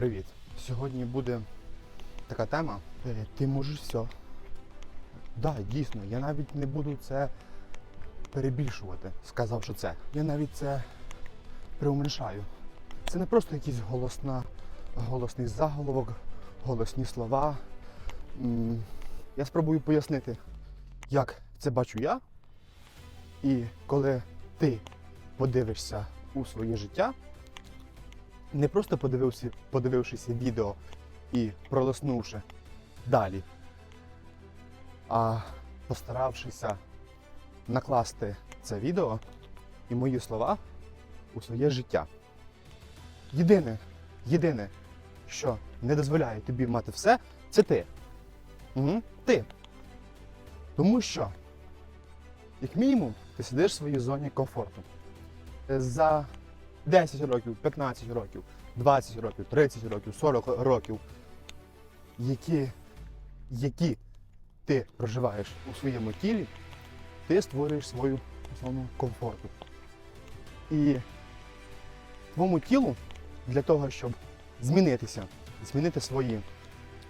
Привіт. Сьогодні буде така тема. Е, Ти можеш все. Так, да, дійсно, я навіть не буду це перебільшувати, сказав, що це. Я навіть це приуменшаю. Це не просто якийсь голосна, голосний заголовок, голосні слова. Я спробую пояснити, як це бачу я. І коли ти подивишся у своє життя, не просто подивився, подивившися відео і пролиснувши далі, а постаравшися накласти це відео і мої слова у своє життя. Єдине, єдине, що не дозволяє тобі мати все, це ти. Угу. Ти. Тому що, як мінімум, ти сидиш в своїй зоні комфорту. Е, За 10 років, 15 років, 20 років, 30 років, 40 років, які, які ти проживаєш у своєму тілі, ти створюєш свою зону комфорту. І твоєму тілу для того, щоб змінитися, змінити свої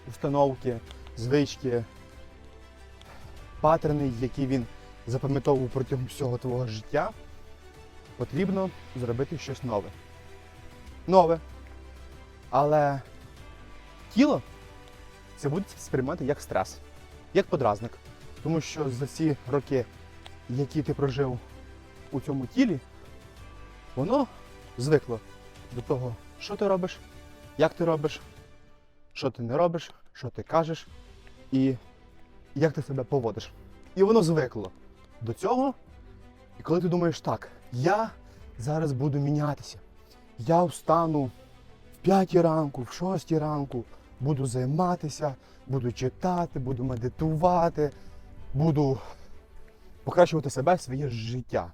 установки, звички, паттерни, які він запам'ятовував протягом всього твого життя, потрібно зробити щось нове. Нове. Але тіло це буде сприймати як стрес, як подразник. Тому що за ці роки, які ти прожив у цьому тілі, воно звикло до того, що ти робиш, як ти робиш, що ти не робиш, що ти кажеш і як ти себе поводиш. І воно звикло до цього. І коли ти думаєш, так, я зараз буду мінятися. Я встану в 5 ранку, в 6 ранку, буду займатися, буду читати, буду медитувати, буду покращувати себе, своє життя.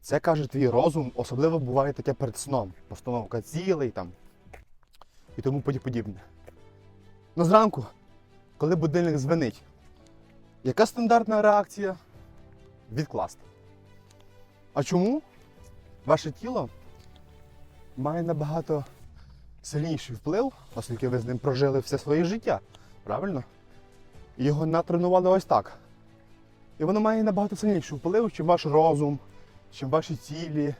Це каже твій розум, особливо буває таке перед сном. Постановка цілей там і тому подібне. Ну зранку, коли будильник дзвенить, яка стандартна реакція? Відкласти. А чому? Ваше тіло має набагато сильніший вплив, оскільки ви з ним прожили все своє життя. Правильно? Його натренували ось так. І воно має набагато сильніший вплив, чим ваш розум, чим ваші цілі,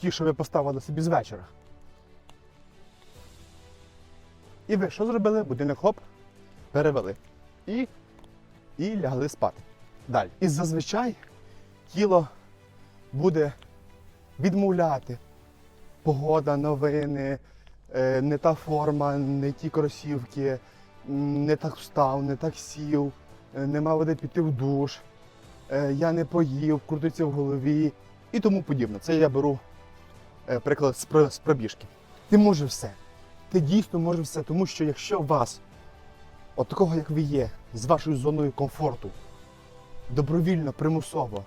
ті, що ви поставили собі з вечора. І ви що зробили? Будинок хоп, перевели. І, і лягли спати. Далі. І зазвичай тіло буде відмовляти. Погода, новини, е, не та форма, не ті кросівки, не так встав, не так сів, е, нема води піти в душ, е, я не поїв, крутиться в голові і тому подібне. Це я беру приклад з пробіжки. Ти можеш все. Ти дійсно можеш все, тому що якщо вас, от такого як ви є, з вашою зоною комфорту, добровільно, примусово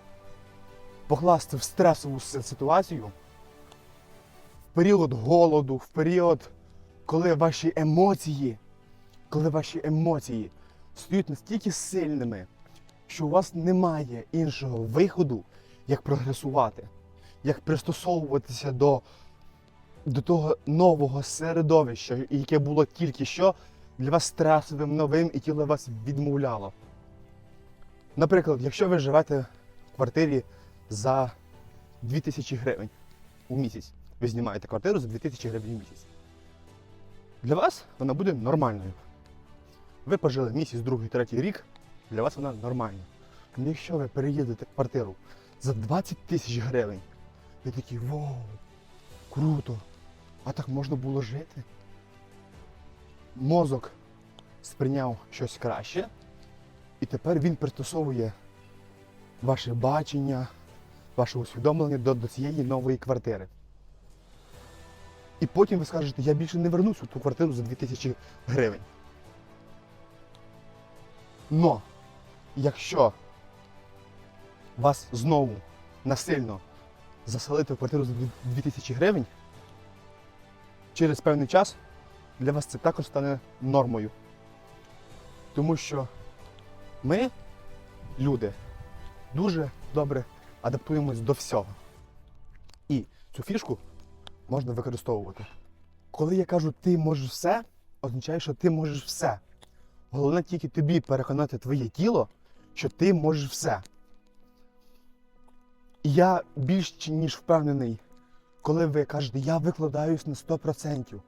покласти в стресову ситуацію, в період голоду, в період, коли ваші емоції, коли ваші емоції стають настільки сильними, що у вас немає іншого виходу, як прогресувати, як пристосовуватися до, до того нового середовища, яке було тільки що для вас стресовим, новим і тіло вас відмовляло. Наприклад, якщо ви живете в квартирі за 2000 гривень у місяць, ви знімаєте квартиру за 2000 гривень в місяць. Для вас вона буде нормальною. Ви пожили місяць, другий, третій рік, для вас вона нормальна. Але якщо ви переїдете квартиру за 20 тисяч гривень, ви такі вау, круто, а так можна було жити. Мозок сприйняв щось краще, і тепер він пристосовує ваше бачення, ваше усвідомлення до, до цієї нової квартири. І потім ви скажете, я більше не вернусь у ту квартиру за 2000 гривень. Но, якщо вас знову насильно заселити в квартиру за 2000 гривень, через певний час для вас це також стане нормою. Тому що ми, люди, дуже добре адаптуємось до всього. І цю фішку можна використовувати Коли я кажу ти можеш все, означає, що ти можеш все. Головне тільки тобі переконати твоє тіло, що ти можеш все. І я більш ніж впевнений, коли ви кажете, я викладаюсь на 100%.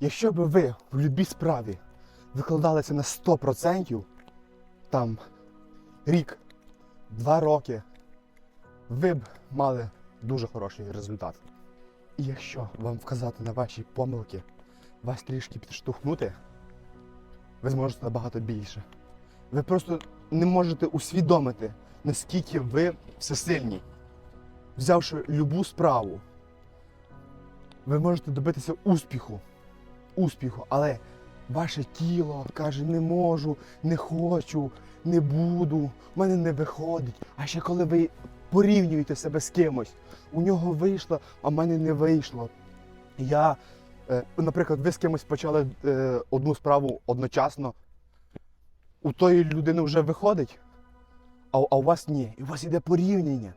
Якщо б ви в будь-якій справі викладалися на 100%, там рік, два роки, ви б мали дуже хороший результат. І якщо вам вказати на ваші помилки, вас трішки підштовхнути, ви зможете набагато більше. Ви просто не можете усвідомити, наскільки ви всесильні. Взявши любу справу, ви можете добитися успіху. Успіху, але ваше тіло каже, не можу, не хочу, не буду, в мене не виходить. А ще коли ви порівнюєте себе з кимось, у нього вийшло, а в мене не вийшло. Я, е, наприклад, ви з кимось почали е, одну справу одночасно, у тої людини вже виходить, а, у вас ні. І у вас іде порівняння.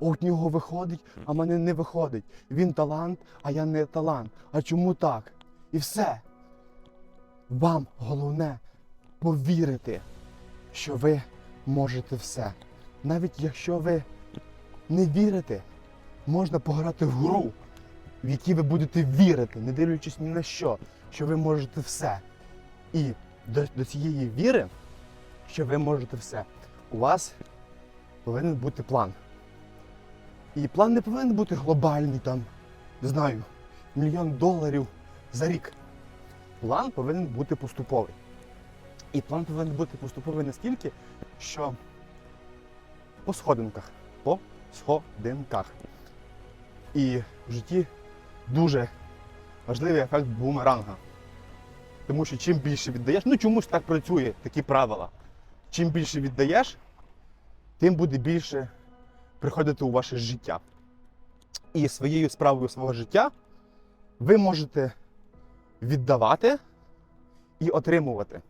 О, у нього виходить, а в мене не виходить. Він талант, а я не талант. А чому так? І все. Вам головне повірити, що ви можете все. Навіть якщо ви не вірите, можна пограти в гру, в якій ви будете вірити, не дивлячись ні на що, що ви можете все. І до, до цієї віри, що ви можете все, у вас повинен бути план. І план не повинен бути глобальний, там, не знаю, мільйон доларів за рік. План повинен бути поступовий. І план повинен бути поступовий настільки, що по сходинках. По сходинках. І в житті дуже важливий ефект бумеранга. Тому що чим більше віддаєш, ну чомусь так працює, такі правила. Чим більше віддаєш, тим буде більше приходити у ваше життя. І своєю справою свого життя ви можете віддавати і отримувати.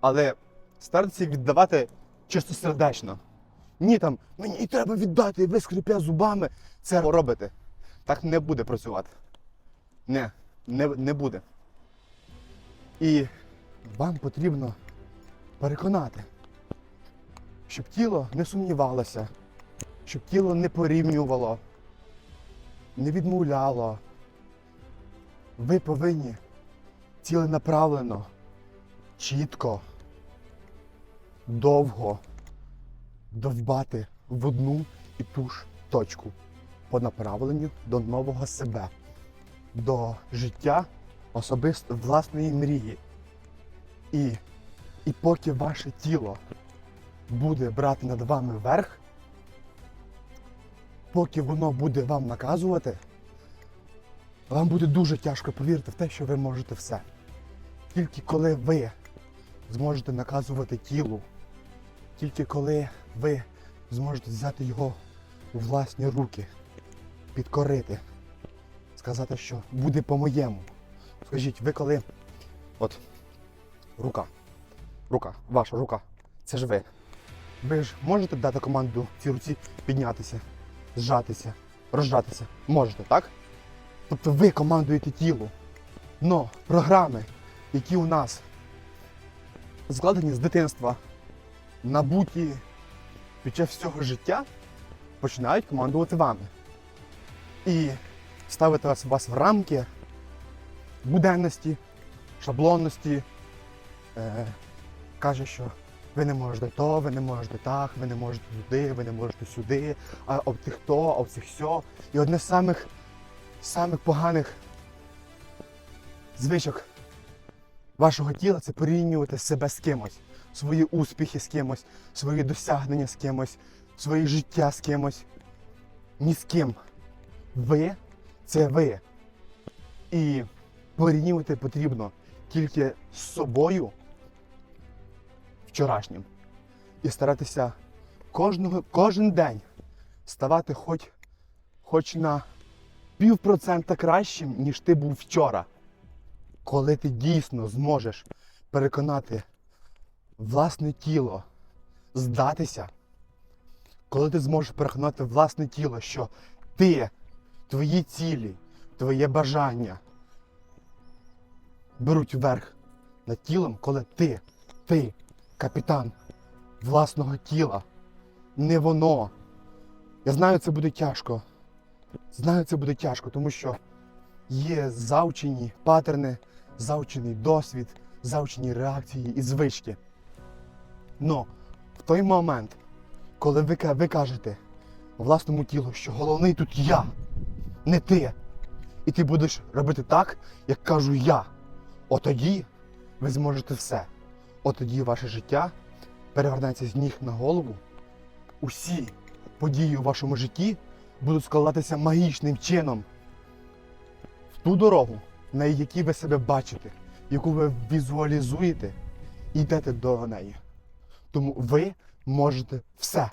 Але старатися віддавати чистосердечно. Ні, там мені треба віддати, і ви скрипя зубами це робите. Так не буде працювати. Не, не, не буде. І вам потрібно переконати, щоб тіло не сумнівалося, щоб тіло не порівнювало, не відмовляло. Ви повинні ціленаправлено, чітко, довго довбати в одну і ту ж точку по направленню до нового себе, до життя особисто власної мрії. І, і поки ваше тіло буде брати над вами верх, поки воно буде вам наказувати, вам буде дуже тяжко повірити в те, що ви можете все. Тільки коли ви зможете наказувати тілу, тільки коли ви зможете взяти його у власні руки, підкорити, сказати, що буде по-моєму. Скажіть, ви коли. От рука. Рука, ваша рука. Це ж ви. Ви ж можете дати команду цій руці піднятися, зжатися, розжатися? Можете, так? Тобто ви командуєте тілу. Но програми, які у нас складені з дитинства, набуті під час всього життя, починають командувати вами. І ставити вас, в рамки буденності, шаблонності. Е, каже, що ви не можете то, ви не можете так, ви не можете туди, ви не можете сюди, а об тих то, об цих сьо. І одне з самих, самих поганих звичок вашого тіла це порівнювати себе з кимось, свої успіхи з кимось, свої досягнення з кимось, своє життя з кимось. Ні з ким. Ви це ви. І порівнювати потрібно тільки з собою вчорашнім. І старатися кожного, кожен день ставати хоч, хоч на півпроцента кращим, ніж ти був вчора. Коли ти дійсно зможеш переконати власне тіло здатися, коли ти зможеш переконати власне тіло, що ти, твої цілі, твоє бажання беруть верх над тілом, коли ти, ти, капітан власного тіла, не воно. Я знаю, це буде тяжко. Знаю, це буде тяжко, тому що є завчені патерни, завчений досвід, завчені реакції і звички. Но в той момент, коли ви, ви кажете власному тілу, що головний тут я, не ти, і ти будеш робити так, як кажу я, от тоді ви зможете все. От тоді ваше життя перевернеться з ніг на голову. Усі події у вашому житті будуть складатися магічним чином в ту дорогу, на якій ви себе бачите, яку ви візуалізуєте, йдете до неї. Тому ви можете все.